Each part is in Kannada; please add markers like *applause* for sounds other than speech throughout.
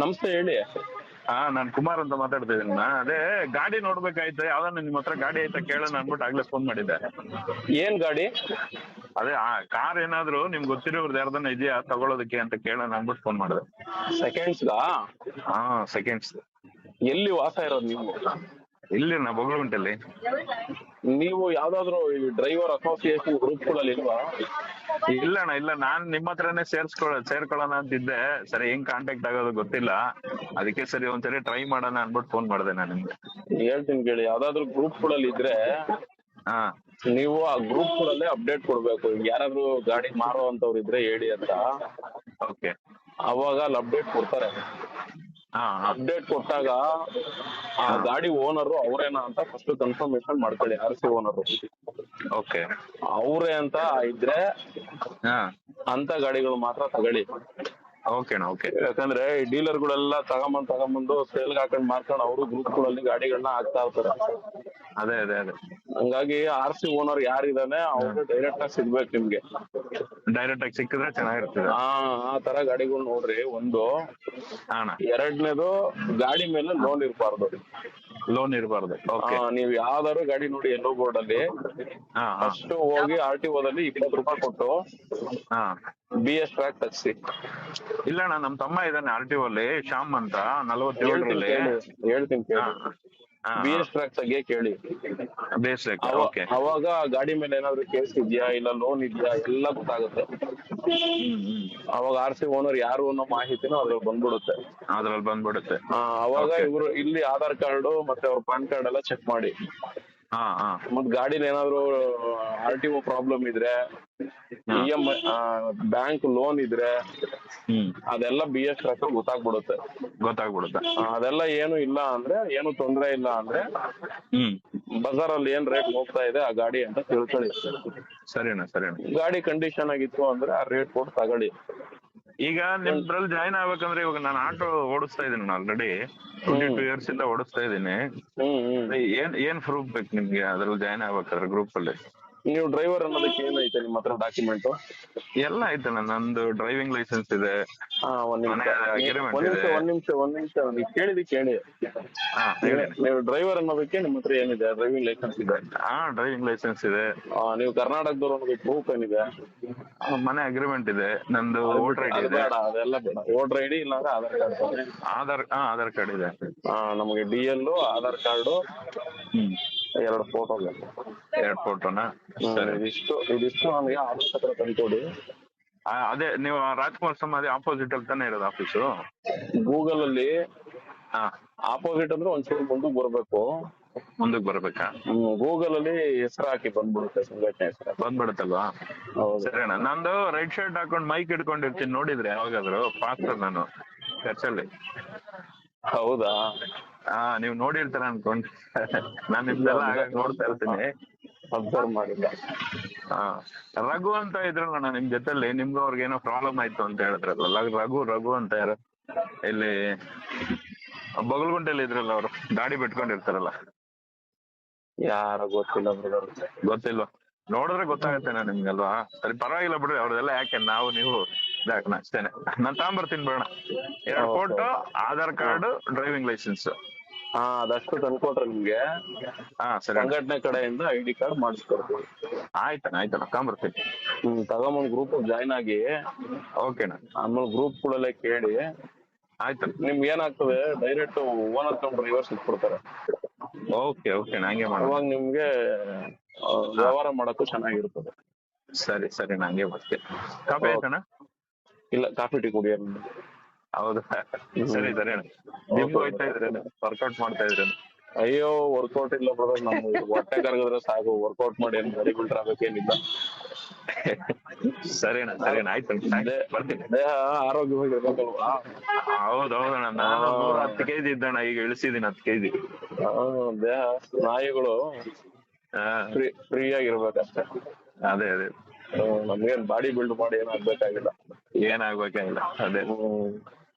ನಮಸ್ತೆ ಹೇಳಿ. ಹಾ ನಾನ್ ಕುಮಾರ್ ಅಂತ ಮಾತಾಡ್ತಾ ಇದ್ದೀನಿ ಅದೇ ಗಾಡಿ ನೋಡ್ಬೇಕಾಯ್ತು. ಯಾವ್ದಾನ ನಿಮ್ ಹತ್ರ ಗಾಡಿ ಐತಾ ಕೇಳೋಣ ಅನ್ಬಿಟ್ಟು ಆಗ್ಲೇ ಫೋನ್ ಮಾಡಿದ್ದೆ. ಏನ್ ಗಾಡಿ? ಅದೇ ಆ ಕಾರ್ ಏನಾದ್ರು ನಿಮ್ಗೆ ಗೊತ್ತಿರೋರ್ದು ಯಾರ್ದನ್ನ ಇದೆಯಾ? ತಗೊಳೋದಕ್ಕೆ ಅಂತ ಕೇಳೋಣ ಅನ್ಬಿಟ್ಟು ಫೋನ್ ಮಾಡಿದೆ. ಸೆಕೆಂಡ್ಸ್ ಹಾ ಸೆಕೆಂಡ್ಸ್ ಎಲ್ಲಿ ವಾಸ ಇರೋದು ನೀವು? ಇಲ್ಲಿ ನಾ ಬೊಗಳಗುಂಟಲ್ಲಿ. ನೀವು ಯಾವ್ದಾದ್ರು ಈ ಡ್ರೈವರ್ ಅಸೋಸಿಯೇಷನ್ ಗ್ರೂಪ್ಗಳಲ್ಲಿ ಇಲ್ವಾ? ಇಲ್ಲ ಅಣ್ಣ ಇಲ್ಲ. ನಾನ್ ನಿಮ್ಮ ಹತ್ರನೇ ಸೇರ್ಸ್ಕೊಳ ಸೇರ್ಕೊಳ್ಳೋಣ ಅಂತಿದ್ದೆ. ಸರಿ ಹೆಂಗ್ ಕಾಂಟ್ಯಾಕ್ಟ್ ಆಗೋದು ಗೊತ್ತಿಲ್ಲ. ಅದಕ್ಕೆ ಸರಿ ಒಂದ್ಸರಿ ಟ್ರೈ ಮಾಡೋಣ ಅನ್ಬಿಟ್ಟು ಫೋನ್ ಮಾಡಿದೆ ನಾನು ನಿಮ್ಗೆ. ಹೇಳ್ತೀನಿ ಕೇಳಿ ಯಾವ್ದಾದ್ರು ಗ್ರೂಪ್ಗಳಲ್ಲಿ ಇದ್ರೆ ಹಾ. ನೀವು ಆ ಗ್ರೂಪ್ ಗ್ರೂಪ್ಗಳಲ್ಲೇ ಅಪ್ಡೇಟ್ ಕೊಡ್ಬೇಕು. ಈಗ ಯಾರಾದ್ರೂ ಗಾಡಿ ಮಾರುವಂತವ್ರು ಇದ್ರೆ ಹೇಳಿ ಅಂತ. ಓಕೆ ಅವಾಗ ಅಲ್ಲಿ ಅಪ್ಡೇಟ್ ಕೊಡ್ತಾರೆ. ಅಪ್ಡೇಟ್ ಕೊಟ್ಟಾಗ ಆ ಗಾಡಿ ಓನರ್ ಅವರೇನಾ ಅಂತ ಫಸ್ಟ್ ಕನ್ಫರ್ಮೇಶನ್ ಮಾಡ್ಕೊಳ್ಳಿ ಆರ್ ಸಿ ಓನರ್ ಓಕೆ ಅವರೇ ಅಂತ ಇದ್ರೆ ಹಾ. ಅಂತ ಗಾಡಿಗಳು ಮಾತ್ರ ತಗೊಳ್ಳಿ. ಓಕೆ ಓಕೆ ಯಾಕಂದ್ರೆ ಡೀಲರ್ಗಳೆಲ್ಲ ತಗೊಂಬಂದ್ ತಗೊಂಬಂದು ಸೇಲ್ಗೆ ಹಾಕೊಂಡ್ ಮಾರ್ಕೊಂಡು ಅವರು ಗ್ರೂಪ್ಗಳಲ್ಲಿ ಗಾಡಿಗಳನ್ನ ಹಾಕ್ತಾ ಇರ್ತಾರೆ. ಅದೇ ಅದೇ ಅದೇ. ಹಂಗಾಗಿ ಆರ್ ಸಿ ಓನರ್ ಯಾರಿದಾನೆ ಅವ್ರು ಡೈರೆಕ್ಟ್ ಆಗಿ ಸಿಗ್ಬೇಕು ನಿಮ್ಗೆ. ಡೈರೆಕ್ಟ್ ಆಗಿ ಸಿಕ್ಕಿದ್ರೆ ಚೆನ್ನಾಗಿರ್ತದೆ. ಆ ಆ ತರ ಗಾಡಿಗಳು ನೋಡ್ರಿ ಒಂದು ಅಣ್ಣ. ಎರಡನೇದು ಗಾಡಿ ಮೇಲೆ ಲೋನ್ ಇರಬಾರ್ದು. ಲೋನ್ ಇರಬಾರ್ದು. ಓಕೆ ನೀವ್ ಯಾವ್ದಾದ್ರು ಗಾಡಿ ನೋಡಿ ಎಲ್ಲೋ ಬೋರ್ಡ್ ಅಲ್ಲಿ. ಫಸ್ಟ್ ಹೋಗಿ ಆರ್ ಟಿ ಓದಲ್ಲಿ ಇಪ್ಪತ್ತು ರೂಪಾಯಿ ಕೊಟ್ಟು ಬಿ ಎಸ್ ಟ್ರ್ಯಾಕ್ ತಗ್ಸಿ. ಇಲ್ಲ ಅಣ್ಣ ನಮ್ ತಮ್ಮ ಇದ್ದಾನೆ ಆರ್ ಟಿ ಅಲ್ಲಿ ಶ್ಯಾಮ್ ಅಂತ ನಲವತ್ತೇಳರಲ್ಲಿ. ಹೇಳ್ತೀನಿ ಕೇಳಿ ಬಿ ಎಸ್ ತೆಗಿಯೇ ಕೇಳಿ. ಅವ- ಓಕೆ. ಅವಾಗ ಗಾಡಿ ಮೇಲೆ ಏನಾದ್ರು ಕೇಸ್ ಇದೆಯಾ ಇಲ್ಲ ಲೋನ್ ಇದೆಯಾ ಎಲ್ಲ ಗೊತ್ತಾಗುತ್ತೆ. ಹ್ಮ್ ಹ್ಮ್ ಅವಾಗ ಆರ್ ಸಿ ಓನರ್ ಯಾರು ಅನ್ನೋ ಮಾಹಿತಿನೂ ಅದ್ರಲ್ಲಿ ಬಂದ್ಬಿಡುತ್ತೆ. ಅದ್ರಲ್ಲಿ ಬಂದ್ಬಿಡುತ್ತೆ. ಆ, ಅವಾಗ Okay. ಇವರು ಇಲ್ಲಿ ಆಧಾರ್ ಕಾರ್ಡ್ ಮತ್ತೆ ಅವ್ರ ಪಾನ್ ಕಾರ್ಡ್ ಎಲ್ಲ ಚೆಕ್ ಮಾಡಿ. ಹಾ ಹಾ. ಮತ್ ಗಾಡಿಲಿ ಏನಾದ್ರು ಆರ್ ಟಿ ಒ ಪ್ರಾಬ್ಲಮ್ ಇದ್ರೆ E M I bank loan ಇದ್ರೆ ಅದೆಲ್ಲ ಬಿ ಎಸ್ ಟ್ರ್ಯಾಕ್ ಗೊತ್ತಾಗ್ಬಿಡುತ್ತೆ. ಗೊತ್ತಾಗ್ಬಿಡುತ್ತೆ. ಆ, ಅದೆಲ್ಲ ಏನು ಇಲ್ಲ ಅಂದ್ರೆ ಏನು ತೊಂದ್ರೆ ಇಲ್ಲ ಅಂದ್ರೆ ಬಜಾರ್ ಅಲ್ಲಿ ಏನ್ ರೇಟ್ ಹೋಗ್ತಾ ಇದೆ ಆ ಗಾಡಿ ಅಂತ ತಿಳ್ಕೊಳ್ಳಿ. ಸರಿ ಸರಿನಾ ಸರಿ ಗಾಡಿ ಕಂಡೀಷನ್ ಆಗಿತ್ತು ಅಂದ್ರೆ ಆ ರೇಟ್ ಕೊಟ್ಟು ತಗೊಳ್ಳಿ. ಈಗ ನಿಮ್ದ್ರಲ್ಲಿ ಜಾಯಿನ್ ಆಗ್ಬೇಕಂದ್ರೆ ಇವಾಗ ನಾನು ಆಟೋ ಓಡಿಸ್ತಾ ಇದೀನಿ ಆಲ್ರೆಡಿ ಟ್ವೆಂಟಿ ಟೂ ಇಯರ್ಸ್ ಇಂದ ಓಡಿಸ್ತಾ ಹ್ಮ್ ಏನ್ ಏನ್ ಪ್ರೂಫ್ ಬೇಕು ನಿಮ್ಗೆ ಅದ್ರಲ್ಲಿ ಜಾಯಿನ್ ಆಗ್ಬೇಕಾದ್ರೆ ಗ್ರೂಪ್ ಅಲ್ಲಿ? ನೀವು ಡ್ರೈವರ್ ಅನ್ನೋದಕ್ಕೆ ಏನೈತೆ ನಿಮ್ಮ ಹತ್ರ ಡಾಕ್ಯುಮೆಂಟ್ ಎಲ್ಲ ಐತಣ್ಣ ನಂದು ಡ್ರೈವಿಂಗ್ ಲೈಸೆನ್ಸ್ ಇದೆ. ಒಂದ್ ನಿಮಿಷ. ಒಂದ್ ನಿಮಿಷ. ಒಂದ್ ನಿಮಿಷ ಒಂದ್ ನಿಮಿಷ. ನೀವು ಕೇಳಿದಿ ಕೇಳಿ. ಹಾ ಹೇಳಿ. ನೀವು ಡ್ರೈವರ್ ಅನ್ನೋದಕ್ಕೆ ನಿಮ್ಮ ಹತ್ರ ಏನಿದೆ? ಡ್ರೈವಿಂಗ್ ಲೈಸೆನ್ಸ್ ಇದೆ. ಹಾ ಡ್ರೈವಿಂಗ್ ಲೈಸೆನ್ಸ್ ಇದೆ. ಆ, ನೀವು ಕರ್ನಾಟಕದವ್ರು ಅನ್ನೋದಕ್ಕೆ ಪ್ರೂಫ್ ಏನಿದೆ? ಆ, ಮನೆ ಅಗ್ರಿಮೆಂಟ್ ಇದೆ. ನಂದು ವೋಟರ್ ಐಡಿ ಅದು ಇದೆ. ಬೇಡ ಅದೆಲ್ಲ ಬೇಡ. ವೋಟರ್ ಐಡಿ ಇಲ್ಲಾಂದ್ರೆ ಆಧಾರ್ ಕಾರ್ಡ್ ಆಧಾರ್ ಹಾ ಆಧಾರ್ ಕಾರ್ಡ್ ಇದೆ. ನಮಗೆ ಡಿ ಎಲ್ ಆಧಾರ್ ಕಾರ್ಡ್ ಹ್ಮ್. ಎರಡು ಫೋಟೋ ಬೇಕು ಎರಡ್ ಫೋಟೋನ ಸರಿ. ಇದಿಷ್ಟು ಇದಿಷ್ಟು ನನಗೆ ಆಫೀಸ್ ಹತ್ರ ತಂದ್ಕೊಡಿ ಆ, ಅದೇ ನೀವು ರಾಜ್ಕುಮಾರ್ ಸಮಾಧಿ ಆಪೋಸಿಟ್ ಅಲ್ಲಿ ತಾನೇ ಇರೋದು ಆಫೀಸು ಗೂಗಲ್ ಅಲ್ಲಿ ಹಾ. ಆಪೋಸಿಟ್ ಅಂದ್ರೆ ಒಂಚೂರು ಮುಂದಕ್ಕೆ ಬರ್ಬೇಕು. ಮುಂದಕ್ ಬರ್ಬೇಕಾ? ಗೂಗಲ್ ಅಲ್ಲಿ ಹೆಸರು ಹಾಕಿ ಬಂದ್ಬಿಡುತ್ತೆ ಸಂಘಟನೆ ಹೆಸರು. ಬಂದ್ಬಿಡುತ್ತಲ್ವಾ? ಹೌದು. ಸರಿ ಅಣ್ಣ ನಂದು ರೈಟ್ ಶರ್ಟ್ ಹಾಕೊಂಡು ಮೈಕ್ ಹಿಡ್ಕೊಂಡಿರ್ತೀನಿ. ನೋಡಿದ್ರೆ ಯಾವಾಗಾದ್ರೂ ಪಾಸ್ಟರ್ ನಾನು. ಚರ್ಚಲ್ಲಿ ಹೌದಾ? ಹಾ ನೀವು ನೋಡಿರ್ತೀರ ಅನ್ಕೊಂಡ್. *laughs* ನಾನ್ ನಿಮ್ದೆಲ್ಲ ಆಗಾಗ ನೋಡ್ತಾ ಇರ್ತೀನಿ. ಅಬ್ಸರ್ವ್ ಮಾಡಿಲ್ಲ ಹಾ ರಘು ಅಂತ ಇದ್ರಲ್ಲ ನಿಮ್ ಜೊತೆಲಿ ನಿಮ್ಗೂ ಅವ್ರಿಗೆ ಏನೋ ಪ್ರಾಬ್ಲಮ್ ಆಯ್ತು ಅಂತ ಹೇಳಿದ್ರಲ್ಲ. ರಘು ರಘು ಅಂತ ಯಾರು? ಇಲ್ಲಿ ಬಗಲ್ಗುಂಟೆಲ್ಲಿ ಇದ್ರಲ್ಲ ಅವರು ದಾಡಿ ಬಿಟ್ಕೊಂಡಿರ್ತಾರಲ್ಲ. ಯಾರ ಗೊತ್ತಿಲ್ಲ ಗೊತ್ತಿಲ್ವಾ? ನೋಡಿದ್ರೆ ಗೊತ್ತಾಗುತ್ತೆ ನಾ ನಿಮ್ಗಲ್ವಾ ಸರಿ ಪರವಾಗಿಲ್ಲ ಬಿಡ್ರಿ ಅವ್ರದೆಲ್ಲ ಯಾಕೆ ನಾವು ನೀವು ಇದಾಕಣ ಅಷ್ಟೇನೆ ನಾನ್ ತಗೊಂಬರ್ತೀನಿ ಬೇಡ ಎರಡು photo Aadhaar card driving licence ಹಾ. ಅದಷ್ಟು ತಂದ್ಕೊಟ್ರೆ ನಿಮ್ಗೆ. ಹಾ ಸರಿ. ಸಂಘಟನೆ ಕಡೆಯಿಂದ ಐ ಡಿ ಕಾರ್ಡ್ ಮಾಡಿಸ್ಕೊಡ್ತೀವಿ. ಆಯ್ತಣ್ಣ ಆಯ್ತಣ್ಣ ತಗೊಂಬರ್ತೀನಿ ಹ್ಮ್ ತಗೊಂಬಂದ್ ಗ್ರೂಪ್ ಜಾಯ್ನ್ ಆಗಿ. ಓಕೆಣ್ಣ ಆಮೇಲೆ ಗ್ರೂಪ್ ಕೂಡಲೇ ಕೇಳಿ. ಆಯ್ತಣ್ಣ ನಿಮ್ಗೆ ಏನಾಗ್ತದೆ ಡೈರೆಕ್ಟ್ ಓನರ್ ಕಮ್ ಡ್ರೈವರ್ ಸಿಕ್ಬಿಡ್ತಾರೆ. ಓಕೆ ಓಕೆ ಹಂಗೆ ಮಾಡುವ ಅವಾಗ ನಿಮ್ಗೆ ಆ, ವ್ಯವಹಾರ ಮಾಡಕ್ಕೂ ಚೆನ್ನಾಗಿರ್ತದೆ. ಸರಿ ಸರಿ ನಾ ಹಂಗೆ ಬರ್ತೀನಿ ಕಾಪಿ ಆಯ್ತಣ್ಣ? ಇಲ್ಲ ಕಾಫಿ ಟೀ ಕುಡಿಯ ಹೌದು? ಸರಿ ಸರಿ ನಿಮ್ಗೂ ಹೋಯ್ತಾ ಇದ್ರೇನು ವರ್ಕೌಟ್ ಮಾಡ್ತಾ ಇದ್ರೇನು ಅಯ್ಯೋ ವರ್ಕೌಟ್ ಇಲ್ಲ ಬ್ರದರ್ ನಮ್ ಹೊಟ್ಟೆ ಕರಗಿದ್ರೆ ಸಾಕು. ವರ್ಕೌಟ್ ಮಾಡಿ ಏನ್ ಗಾಡಿ ಬಿಲ್ಟರ್ ಆಗ್ಬೇಕೇನಿಲ್ಲ ಸರಿ ಅಣ್ಣ ಸರಿ ಅಣ್ಣ. ಆಯ್ತು ಬರ್ತೀನಿ. ದೇಹ ಆರೋಗ್ಯವಾಗಿರ್ಬೇಕಲ್ವಾ ಹೌದು ಹೌದಣ್ಣ ನಾನು ನೂರ ಹತ್ತು ಕೆಜಿ ಇದ್ದಣ್ಣ ಈಗ ಇಳಿಸಿದೀನಿ ಹತ್ತು ಕೆಜಿ ಆ, ದೇಹ ಸ್ನಾಯುಗಳು ಫ್ರೀ ಫ್ರೀ ಆಗಿರ್ಬೇಕಷ್ಟೇ ಅದೇ ಅದೇ. ನಮ್ಗೇನ್ ಬಾಡಿ ಬಿಲ್ಡ್ ಮಾಡಿ ಏನಾಗ್ಬೇಕಾಗಿಲ್ಲ ಏನಾಗ್ಬೇಕಾಗಿಲ್ಲ ಅದೇ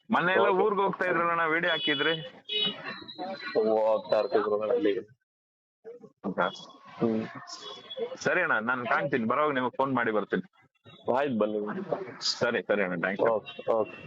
ಮೊನ್ನೆ ಎಲ್ಲ ಊರ್ಗ್ ಹೋಗ್ತಾ ಇದ್ರಲ್ಲ ವಿಡಿಯೋ ಹಾಕಿದ್ರಿ? ಹೋಗ್ತಾ ಇರ್ತಿದ್ರು ಹ್ಮ್. ಸರಿ ಅಣ್ಣ ನಾನು ಕಾಣ್ತೀನಿ ಬರೋವಾಗ ನಿಮಗೆ ಫೋನ್ ಮಾಡಿ ಬರ್ತೀನಿ. ಆಯ್ತು ಬನ್ನಿ. ಸರಿ ಸರಿ ಅಣ್ಣ ಥ್ಯಾಂಕ್ ಯು ಓಕೆ ಓಕೆ.